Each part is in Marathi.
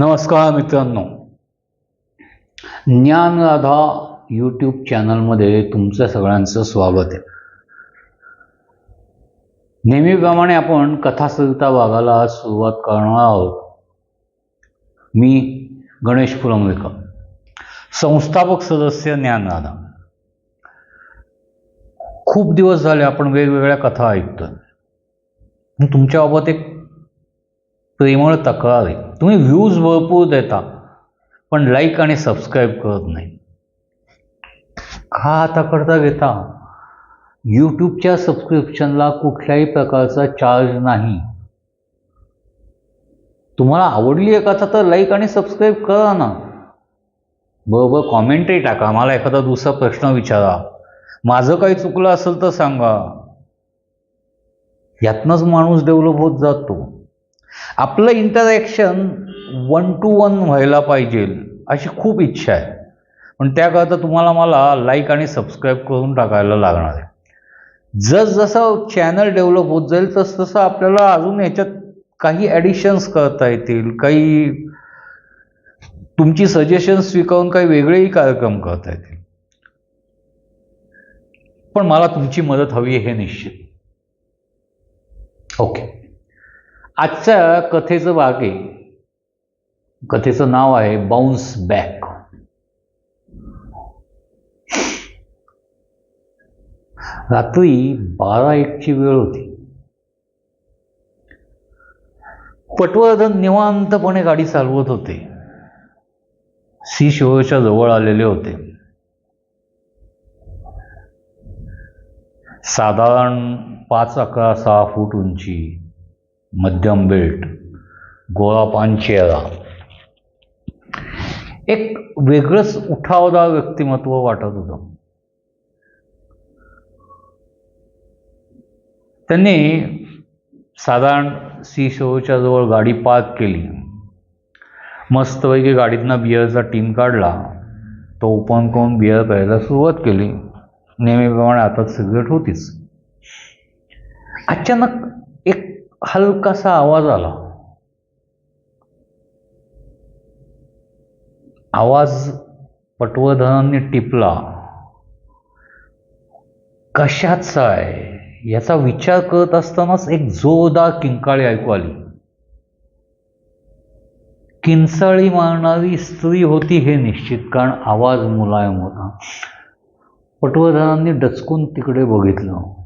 नमस्कार मित्रांनो. ज्ञान राधा यूट्यूब चॅनलमध्ये तुमचं सगळ्यांचं स्वागत आहे. नेहमीप्रमाणे आपण कथासरिता भागाला सुरुवात करणार आहोत. मी गणेश पुरमवेकर संस्थापक सदस्य ज्ञान राधा. खूप दिवस झाले आपण वेगवेगळ्या कथा ऐकतो तुमच्याबाबत एक प्रेमळ तक्रार. आहे तुम्ही व्ह्यूज भरपूर देता पण लाईक आणि सबस्क्राईब करत नाही. का आता करता घेता? यूट्यूबच्या सबस्क्रिप्शनला कुठल्याही प्रकारचा चार्ज नाही. तुम्हाला आवडली आहे कथा तर लाईक आणि सबस्क्राईब करा ना. बरोबर कॉमेंटही टाका. मला एखादा दुसरा प्रश्न विचारा. माझं काही चुकलं असेल तर सांगा. यातनंच माणूस डेव्हलप होत जातो. आपलं इंटरॅक्शन वन टू वन व्हायला पाहिजे अशी खूप इच्छा आहे. पण त्याकरता तुम्हाला मला लाईक आणि सबस्क्राईब करून टाकायला लागणार आहे. जसजसं चॅनल डेव्हलप होत जाईल तस तसं आपल्याला अजून याच्यात काही ॲडिशन्स करता येतील काही तुमची सजेशन स्वीकारून काही वेगळेही कार्यक्रम करता येतील. पण मला तुमची मदत हवी आहे हे निश्चित. ओके आजच्या कथेचं भाग आहे. कथेचं नाव आहे बाउन्स बॅक रात्री बारा एकची वेळ होती. पटवर्धन निवांतपणे गाडी चालवत होते. सी शिवच्या जवळ आलेले होते. साधारण पाच अकरा सहा फूट उंची मध्यम बेल्ट गोळापान चेहरा एक वेगळंच उठावदार व्यक्तिमत्व वाटत होतं. त्यांनी साधारण सी शोच्या जवळ गाडी पार्क केली. मस्तपैकी गाडीतनं बिअरचा टीम काढला. तो ओपन करून बिअर प्यायला सुरुवात केली. नेहमीप्रमाणे आता सिगरेट होतीच. अचानक एक हलकासा आवाज आला. आवाज पटवर्धनांनी टिपला. कशाचा आहे याचा विचार करत असतानाच एक जोरदार किंकाळी ऐकू आली. किंचाळी मारणारी स्त्री होती हे निश्चित कारण आवाज मुलायम होता. पटवर्धनांनी डचकून तिकडे बघितलं.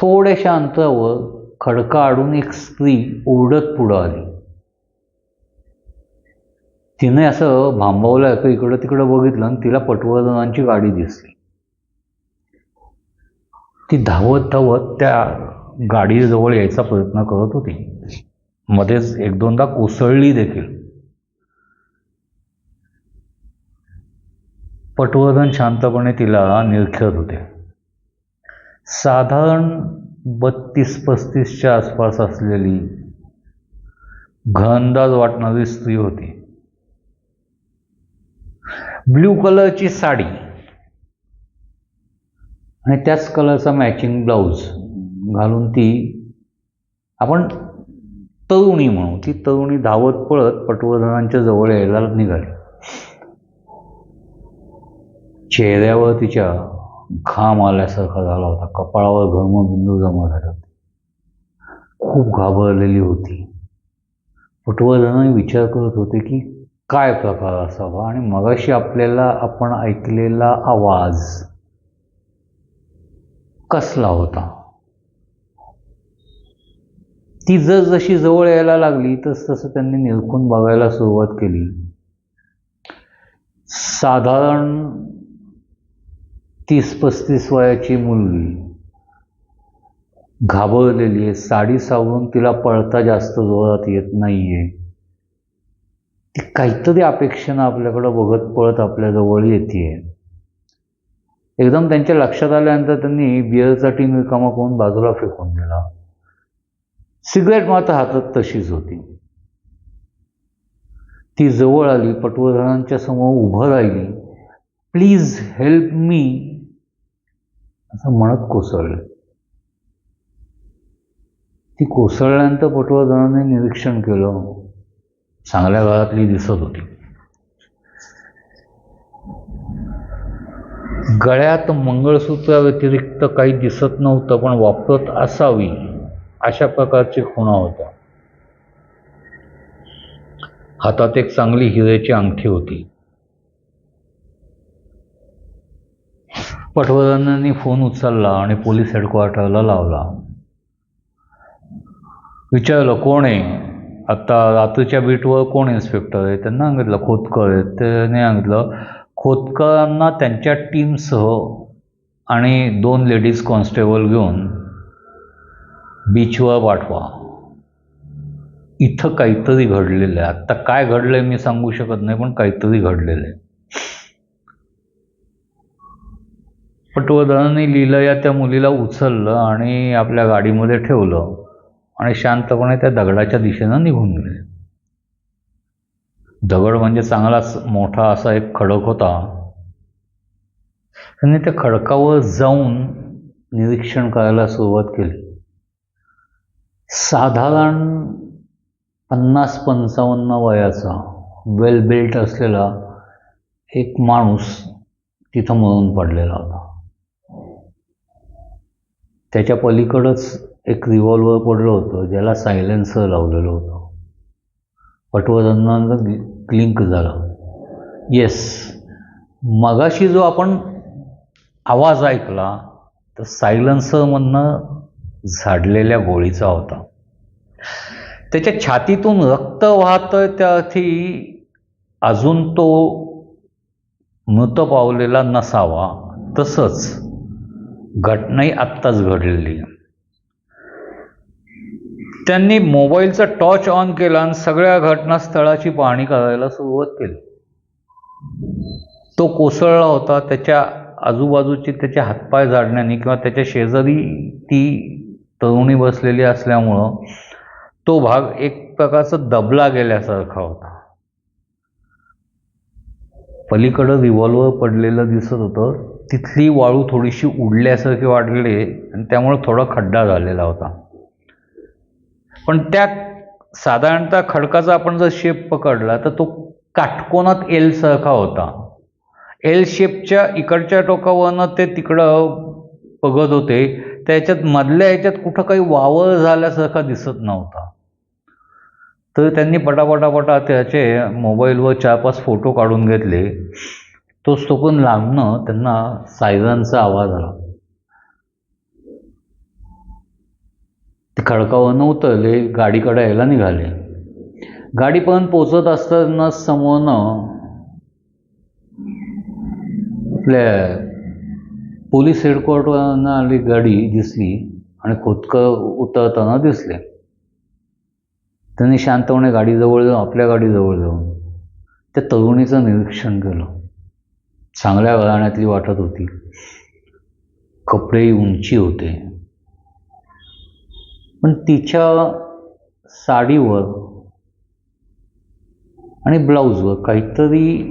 थोड्याशा अंतरावर खडका आडून एक स्त्री ओरडत पुढं आली. तिने असं भांबवलं का इकडं तिकडं बघितलं आणि तिला पटवर्धनांची गाडी दिसली. ती धावत धावत त्या गाडीजवळ यायचा प्रयत्न करत होती. मध्येच एक दोनदा कोसळली देखील. पटवर्धन शांतपणे तिला निरखत होते. साधारण बत्तीस पस्तीसच्या आसपास असलेली घनदाज वाटणारी स्त्री होती. ब्ल्यू कलरची साडी आणि त्याच कलरचा मॅचिंग ब्लाऊज घालून ती आपण तरुणी म्हणू ती तरुणी धावत पळत पटवर्धनांच्या जवळ यायला निघाली. चेहऱ्यावर तिच्या घाम आल्यासारखा झाला होता. कपाळावर घर्मबिंदू जमा झाले होते. खूप घाबरलेली होती. पटवर्धनाने विचार करत होते की काय प्रकार असावा? आणि मगाशी आपल्याला आपण ऐकलेला आवाज कसला होता? ती जसजशी जवळ यायला लागली तस तसं त्यांनी निरखून बघायला सुरुवात केली. साधारण तीस पस्तीस वयाची मुलगी. घाबरलेली आहे. साडी सावरून तिला पळता जास्त जोरात येत नाहीये. ती काहीतरी अपेक्षेनं आपल्याकडं बघत पळत आपल्याजवळ येते एकदम त्यांच्या लक्षात आल्यानंतर त्यांनी बिअरचा टीन रिकामा करून बाजूला फेकून दिला. सिगरेट मात्र हातात तशीच होती. ती जवळ आली पटवर्धनांच्या समोर उभं राहिली. प्लीज हेल्प मी असं म्हणत कोसळले. ती कोसळल्यानंतर पटवर्धनाने निरीक्षण केलं. चांगल्या काळातली दिसत होती. गळ्यात मंगळसूत्राव्यतिरिक्त काही दिसत नव्हतं पण वापरत असावी अशा प्रकारची खुणा होत्या. हातात एक चांगली हिऱ्याची अंगठी होती. पटवर्धनांनी फोन उचलला आणि पोलीस हेडक्वार्टरला लावला. विचारलं कोण आहे? आत्ता रात्रीच्या बीटवर कोण इन्स्पेक्टर आहे त्यांना सांगितलं खोतकर. आहे त्याने सांगितलं खोतकरांना त्यांच्या टीमसह आणि दोन लेडीज कॉन्स्टेबल घेऊन बीचवर पाठवा. इथं काहीतरी घडलेलं आहे. आत्ता काय घडलं आहे मी सांगू शकत नाही पण काहीतरी घडलेलं आहे. पटवर्धनाने लिहिलं या त्या मुलीला उचललं आणि आपल्या गाडीमध्ये ठेवलं. आणि शांतपणे त्या दगडाच्या दिशेनं निघून गेले. दगड म्हणजे चांगलाच मोठा असा एक खडक होता. त्यांनी त्या खडकावर जाऊन निरीक्षण करायला सुरुवात केली. साधारण पन्नास पंचावन्न वयाचा वेल बिल्ट असलेला एक माणूस तिथं मरून पडलेला होता. त्याच्या पलीकडंच एक रिव्हॉल्वर पडलं होतं ज्याला सायलेन्सर लावलेलं होतं. पटवर्धनानं क्लिंक झालं. येस मगाशी जो आपण आवाज ऐकला तर सायलेन्सरमधनं झाडलेल्या गोळीचा होता. त्याच्या छातीतून रक्त वाहतं त्यार्थी अजून तो मृत पावलेला नसावा तसंच घटनाही आत्ताच घडलेली त्यांनी मोबाईलचा टॉर्च ऑन केला आणि सगळ्या घटनास्थळाची पाहणी करायला सुरुवात केली. तो कोसळला होता त्याच्या आजूबाजूची त्याचे हातपाय झाडण्याने किंवा त्याच्या शेजारी ती तरुणी बसलेली असल्यामुळं तो भाग एक प्रकारचा दबला गेल्यासारखा होता. पलीकडं रिव्हॉल्वर पडलेलं दिसत होतं. तिथली वाळू थोडीशी उडल्यासारखी वाटली आणि त्यामुळं थोडा खड्डा झालेला होता. पण त्या साधारणतः खडकाचा आपण जर शेप पकडला तर तो काटकोनात एलसारखा होता. एल शेपच्या इकडच्या टोकावरनं ते तिकडं बघत होते. त्याच्यात मधल्या ह्याच्यात कुठं काही वावर झाल्यासारखा दिसत नव्हता. तर त्यांनी पटापटापटा त्याचे मोबाईलवर चार पाच फोटो काढून घेतले. तो तोपर्यंत लागणं त्यांना सायरनचा आवाज आला. ते खडकावरनं उतरले गाडीकडे यायला निघाले. गाडीपर्यंत पोचत असताना समोरनं आपल्या पोलीस हेडक्वार्टरनं आली गाडी दिसली आणि खोतकर उतरताना दिसले. त्यांनी शांतपणे गाडीजवळ जाऊन आपल्या गाडीजवळ जाऊन त्या तरुणीचं निरीक्षण केलं. चांगल्या घराण्यातली वाटत होती. कपडे उंची होते. पण तिच्या साडीवर आणि ब्लाऊजवर काहीतरी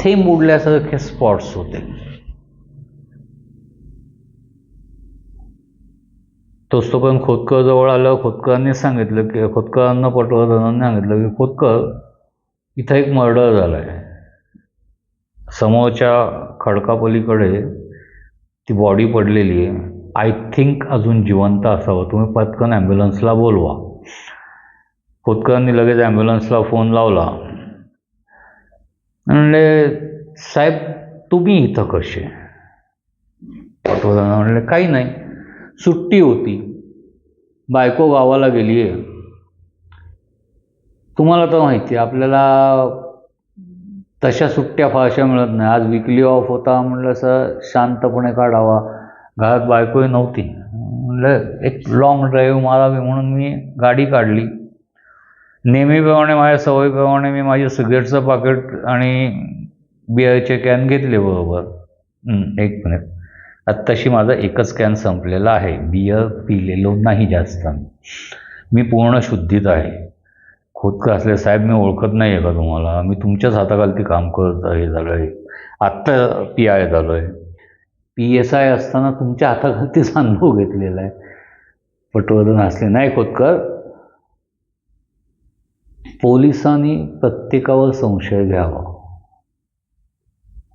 थेंब उडल्यासारखे स्पॉट्स होते. तोच पण खोतकर जवळ आलं खोतकरांनी सांगितलं की खोतकरांना पटवर्धनांनी सांगितलं की खोतकर इथं एक मर्डर झाला आहे समोरच्या खडकापलीकडे ती बॉडी पडलेली आहे. आय थिंक अजून जिवंत असावं. तुम्ही पटकन ॲम्ब्युलन्सला बोलवा. खोतकरांनी लगेच ॲम्ब्युलन्सला फोन लावला. म्हणले साहेब तुम्ही इथं कसे? पटवर्धन म्हणले काही नाही. सुट्टी होती. बायको गावाला गेली आहे तुम्हाला तर माहिती आहे आपल्याला तशा सुट्ट्या फारशा मिळत नाही. आज विकली ऑफ होता म्हणलं असं शांतपणे काढावा. घरात बायकोही नव्हती. म्हणलं एक लॉंग ड्राईव्ह मारावी म्हणून मी गाडी काढली. नेहमीप्रमाणे माझ्या सवयीप्रमाणे मी माझे सिगरेटचं पाकिट आणि बिअरचे कॅन घेतले बरोबर. एक मिनिट आत्ताशी माझा एकच कॅन संपलेला आहे. बियर पिलेलो नाही जास्त. मी पूर्ण शुद्धीत आहे. खोदकर असले साहेब मी ओळखत नाही आहे का तुम्हाला? मी तुमच्याच हाताखालती काम करत हे झालं आहे आत्ता पी आय झालो आहे पी एस आय असताना तुमच्या हाताखालतीच अनुभव घेतलेला आहे. पटवर्धन असले. नाही खोदकर. पोलिसांनी प्रत्येकावर संशय घ्यावा.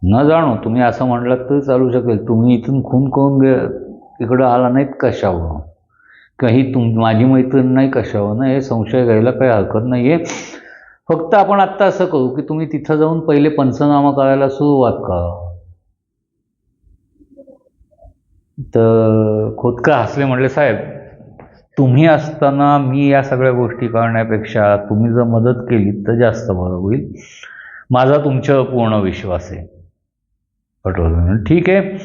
न जाणो तुम्ही असं म्हणलात तरी चालू शकेल. तुम्ही इथून खून करून गे इकडं आला नाहीत कशावर काही तुम माझी मैत्रीण नाही कशावर ना हे संशय घ्यायला काही हरकत नाही आहे फक्त आपण आत्ता असं करू की तुम्ही तिथं जाऊन पहिले पंचनामा करायला सुरुवात करा. तर खोदका हसले म्हटले साहेब तुम्ही असताना मी या सगळ्या गोष्टी करण्यापेक्षा तुम्ही जर मदत केली तर जास्त बरं होईल. माझा तुमच्यावर पूर्ण विश्वास आहे. पटवर्धन ठीक आहे.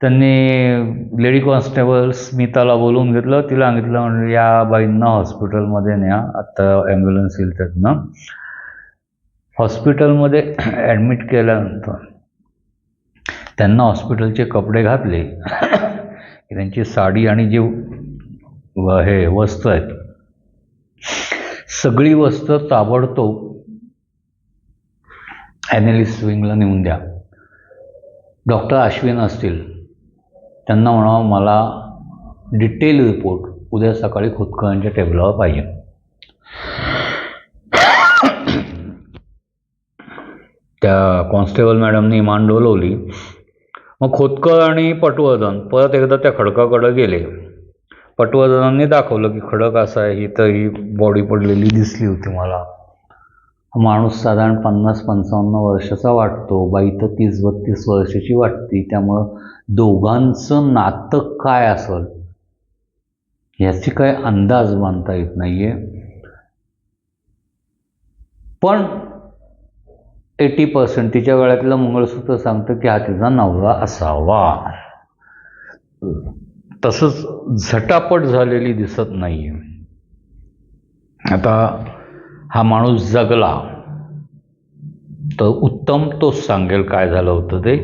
त्यांनी लेडी कॉन्स्टेबल स्मिताला बोलवून घेतलं. तिला सांगितलं म्हणजे या बाईंना हॉस्पिटलमध्ये न्या. आत्ता ॲम्ब्युलन्स येईल त्यातनं हॉस्पिटलमध्ये ॲडमिट केल्यानंतर त्यांना हॉस्पिटलचे कपडे घातले. की त्यांची साडी आणि जे हे वस्त्र आहेत सगळी वस्त्र ताबडतोब ॲनालिस्ट विंगला नेऊन द्या. डॉक्टर अश्विन असतील. त्यांना म्हणावं मला डिटेल रिपोर्ट उद्या सकाळी खोतकरांच्या टेबलावर पाहिजे. त्या कॉन्स्टेबल मॅडमनी मान डोलवली मग खोतकर आणि पटवर्धन परत एकदा त्या खडकाकडे गेले. पटवर्धनांनी दाखवलं की खडक असा आहे ही तर ही बॉडी पडलेली दिसली होती मला. माणूस साधारण पन्नास पंचावन्न वर्षाचा वाटतो. बाई तर तीस बत्तीस वर्षाची वाटते. त्यामुळं दोघांचं नातं काय असेल? याची काय अंदाज बांधता येत नाहीये. पण एटी पर्सेंट तिच्या वेळातलं मंगळसूत्र सांगतं की हा तिचा नवरा असावा. तसंच झटापट झालेली दिसत नाहीये. आता हा माणूस जगला. तर उत्तम तोच सांगेल काय झालं होतं ते.